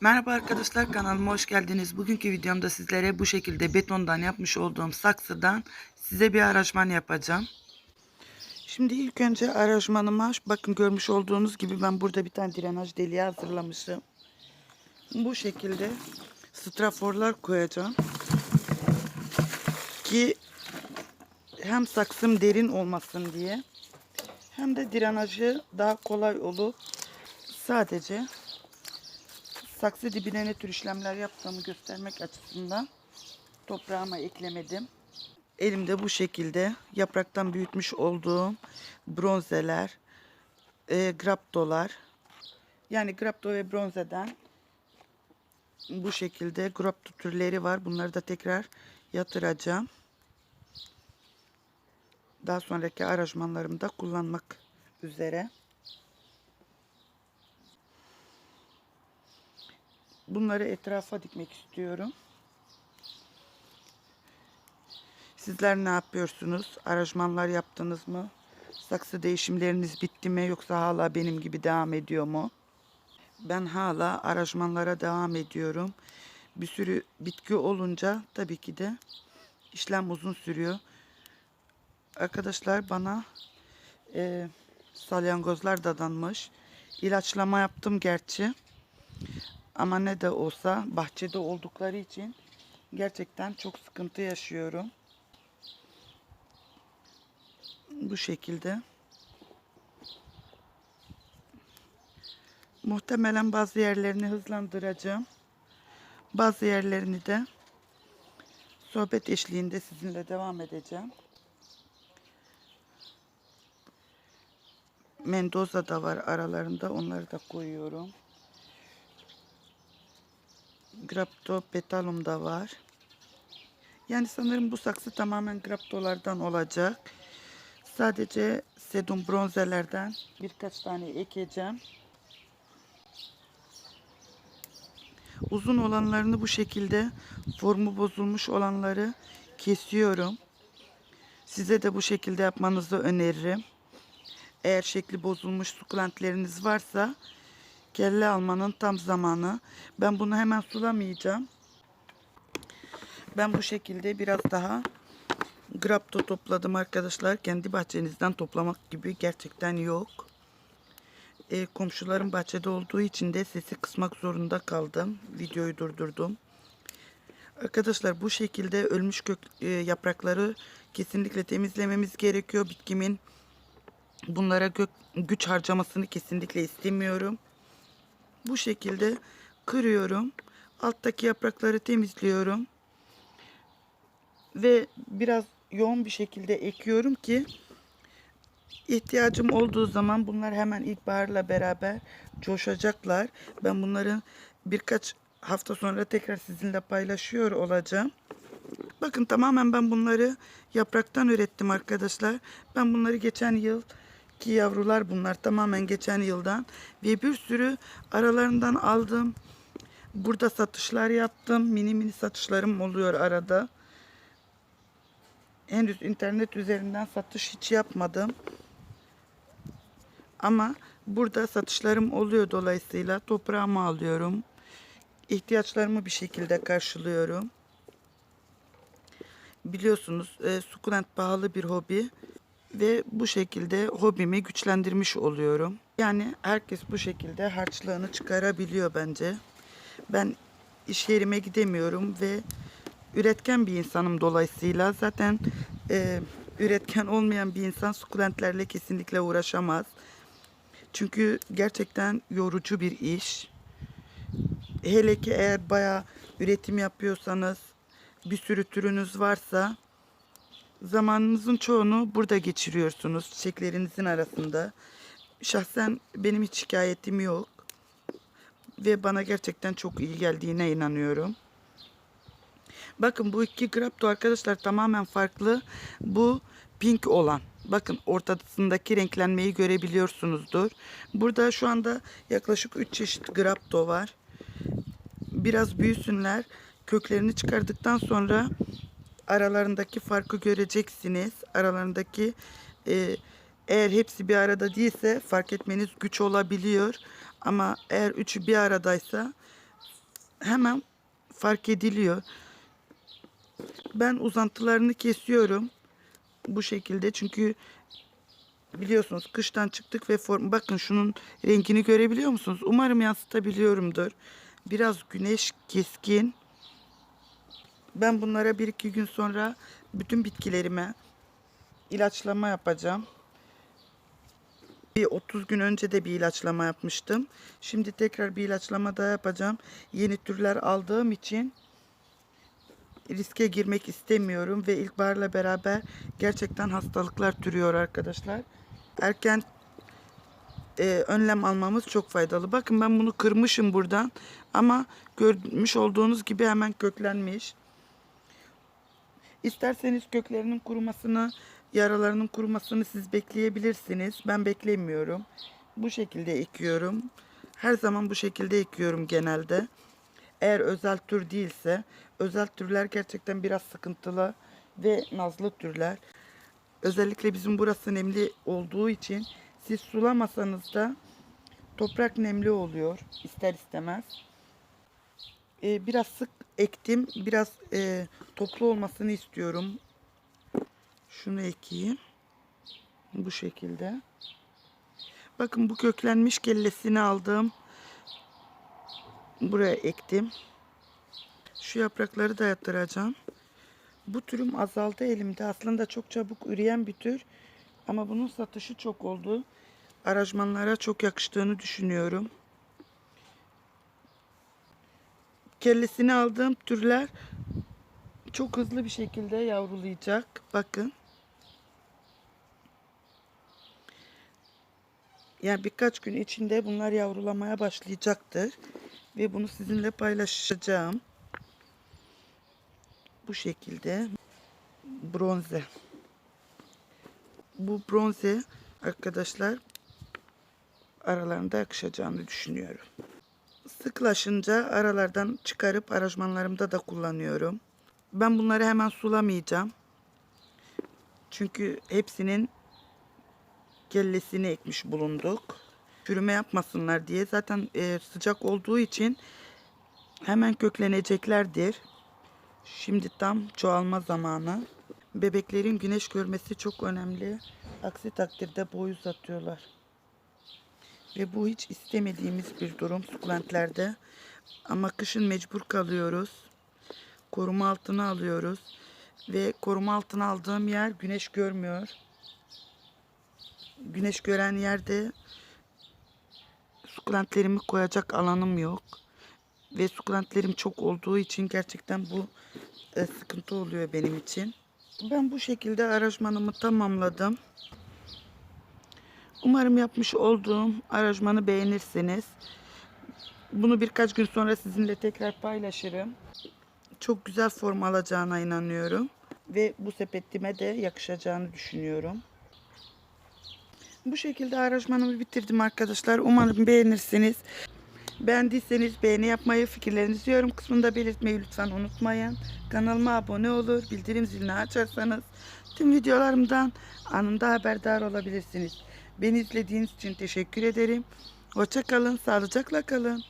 Merhaba arkadaşlar kanalıma hoş geldiniz. Bugünkü videomda sizlere bu şekilde betondan yapmış olduğum saksıdan size bir aranjman yapacağım. Şimdi ilk önce aranjmanıma bakın görmüş olduğunuz gibi ben burada bir tane drenaj deliği hazırlamışım. Bu şekilde straforlar koyacağım. Ki hem saksım derin olmasın diye hem de drenajı daha kolay olup sadece saksı dibine ne tür işlemler yaptığımı göstermek açısından toprağıma eklemedim. Elimde bu şekilde yapraktan büyütmüş olduğum bronzeler, e, graptolar. Yani grapto ve bronzeden bu şekilde grapto türleri var. Bunları da tekrar yatıracağım. Daha sonraki aranjmanlarımda kullanmak üzere. Bunları etrafa dikmek istiyorum. Sizler ne yapıyorsunuz? Aranjmanlar yaptınız mı? Saksı değişimleriniz bitti mi yoksa hala benim gibi devam ediyor mu? Ben hala aranjmanlara devam ediyorum. Bir sürü bitki olunca tabii ki de işlem uzun sürüyor. Arkadaşlar bana e, salyangozlar dadanmış. İlaçlama yaptım gerçi. Ama ne de olsa bahçede oldukları için gerçekten çok sıkıntı yaşıyorum. Bu şekilde. Muhtemelen bazı yerlerini hızlandıracağım. Bazı yerlerini de sohbet eşliğinde sizinle devam edeceğim. Mendoza da var aralarında. Onları da koyuyorum. Graptopetalum da var. Yani sanırım bu saksı tamamen graptolardan olacak. Sadece sedum bronzelerden birkaç tane ekeceğim. Uzun olanlarını bu şekilde formu bozulmuş olanları kesiyorum. Size de bu şekilde yapmanızı öneririm. Eğer şekli bozulmuş sukulentleriniz varsa kelle almanın tam zamanı. Ben bunu hemen sulamayacağım. Ben bu şekilde biraz daha grapto topladım arkadaşlar. Kendi bahçenizden toplamak gibi gerçekten yok. E, komşularım bahçede olduğu için de sesi kısmak zorunda kaldım. Videoyu durdurdum. Arkadaşlar bu şekilde ölmüş kök e, yaprakları kesinlikle temizlememiz gerekiyor. Bitkimin bunlara gök, güç harcamasını kesinlikle istemiyorum. Bu şekilde kırıyorum. Alttaki yaprakları temizliyorum. Ve biraz yoğun bir şekilde ekiyorum ki ihtiyacım olduğu zaman bunlar hemen ilkbaharla beraber coşacaklar. Ben bunları birkaç hafta sonra tekrar sizinle paylaşıyor olacağım. Bakın tamamen ben bunları yapraktan ürettim arkadaşlar. Ben bunları geçen yıl ki yavrular bunlar tamamen geçen yıldan ve bir sürü aralarından aldım. Burada satışlar yaptım. Mini mini satışlarım oluyor arada. Henüz internet üzerinden satış hiç yapmadım. Ama burada satışlarım oluyor dolayısıyla toprağımı alıyorum. İhtiyaçlarımı bir şekilde karşılıyorum. Biliyorsunuz e, sukulent pahalı bir hobi ve bu şekilde hobimi güçlendirmiş oluyorum. Yani herkes bu şekilde harçlığını çıkarabiliyor bence. Ben iş yerime gidemiyorum ve üretken bir insanım dolayısıyla zaten e, üretken olmayan bir insan sukulentlerle kesinlikle uğraşamaz. Çünkü gerçekten yorucu bir iş. Hele ki eğer bayağı üretim yapıyorsanız, bir sürü türünüz varsa zamanınızın çoğunu burada geçiriyorsunuz çiçeklerinizin arasında. Şahsen benim hiç şikayetim yok. Ve bana gerçekten çok iyi geldiğine inanıyorum. Bakın bu iki grapto arkadaşlar tamamen farklı. Bu pink olan. Bakın ortasındaki renklenmeyi görebiliyorsunuzdur. Burada şu anda yaklaşık 3 çeşit grapto var. Biraz büyüsünler. Köklerini çıkardıktan sonra aralarındaki farkı göreceksiniz. Aralarındaki e, eğer hepsi bir arada değilse fark etmeniz güç olabiliyor. Ama eğer üçü bir aradaysa hemen fark ediliyor. Ben uzantılarını kesiyorum bu şekilde çünkü biliyorsunuz kıştan çıktık ve form bakın şunun rengini görebiliyor musunuz? Umarım yansıtabiliyorumdur. Biraz güneş keskin. Ben bunlara bir iki gün sonra bütün bitkilerime ilaçlama yapacağım. Bir 30 gün önce de bir ilaçlama yapmıştım. Şimdi tekrar bir ilaçlama daha yapacağım. Yeni türler aldığım için riske girmek istemiyorum ve ilkbaharla beraber gerçekten hastalıklar türüyor arkadaşlar. Erken e, önlem almamız çok faydalı. Bakın ben bunu kırmışım buradan ama görmüş olduğunuz gibi hemen köklenmiş. İsterseniz köklerinin kurumasını, yaralarının kurumasını siz bekleyebilirsiniz. Ben beklemiyorum. Bu şekilde ekiyorum. Her zaman bu şekilde ekiyorum genelde. Eğer özel tür değilse, özel türler gerçekten biraz sıkıntılı ve nazlı türler. Özellikle bizim burası nemli olduğu için siz sulamasanız da toprak nemli oluyor ister istemez. Ee, biraz sık ektim. Biraz e, toplu olmasını istiyorum. Şunu ekeyim. Bu şekilde. Bakın bu köklenmiş kellesini aldım. Buraya ektim. Şu yaprakları da yatıracağım. Bu türüm azaldı elimde. Aslında çok çabuk üreyen bir tür. Ama bunun satışı çok oldu. Aranjmanlara çok yakıştığını düşünüyorum. Kellesini aldığım türler çok hızlı bir şekilde yavrulayacak. Bakın. Yani birkaç gün içinde bunlar yavrulamaya başlayacaktır. Ve bunu sizinle paylaşacağım. Bu şekilde bronze. Bu bronze arkadaşlar aralarında yakışacağını düşünüyorum. Sıklaşınca aralardan çıkarıp aranjmanlarımda da kullanıyorum. Ben bunları hemen sulamayacağım. Çünkü hepsinin kellesini ekmiş bulunduk. Çürüme yapmasınlar diye. Zaten e, sıcak olduğu için hemen kökleneceklerdir. Şimdi tam çoğalma zamanı. Bebeklerin güneş görmesi çok önemli. Aksi takdirde boy uzatıyorlar. Ve bu hiç istemediğimiz bir durum sukulentlerde. Ama kışın mecbur kalıyoruz. Koruma altına alıyoruz. Ve koruma altına aldığım yer güneş görmüyor. Güneş gören yerde sukulentlerimi koyacak alanım yok. Ve sukulentlerim çok olduğu için gerçekten bu e, sıkıntı oluyor benim için. Ben bu şekilde aranjmanımı tamamladım. Umarım yapmış olduğum aranjmanı beğenirsiniz. Bunu birkaç gün sonra sizinle tekrar paylaşırım. Çok güzel form alacağına inanıyorum. Ve bu sepetime de yakışacağını düşünüyorum. Bu şekilde aranjmanımı bitirdim arkadaşlar. Umarım beğenirsiniz. Beğendiyseniz beğeni yapmayı, fikirlerinizi yorum kısmında belirtmeyi lütfen unutmayın. Kanalıma abone olur, bildirim zilini açarsanız tüm videolarımdan anında haberdar olabilirsiniz. Beni izlediğiniz için teşekkür ederim. Hoşça kalın, sağlıcakla kalın.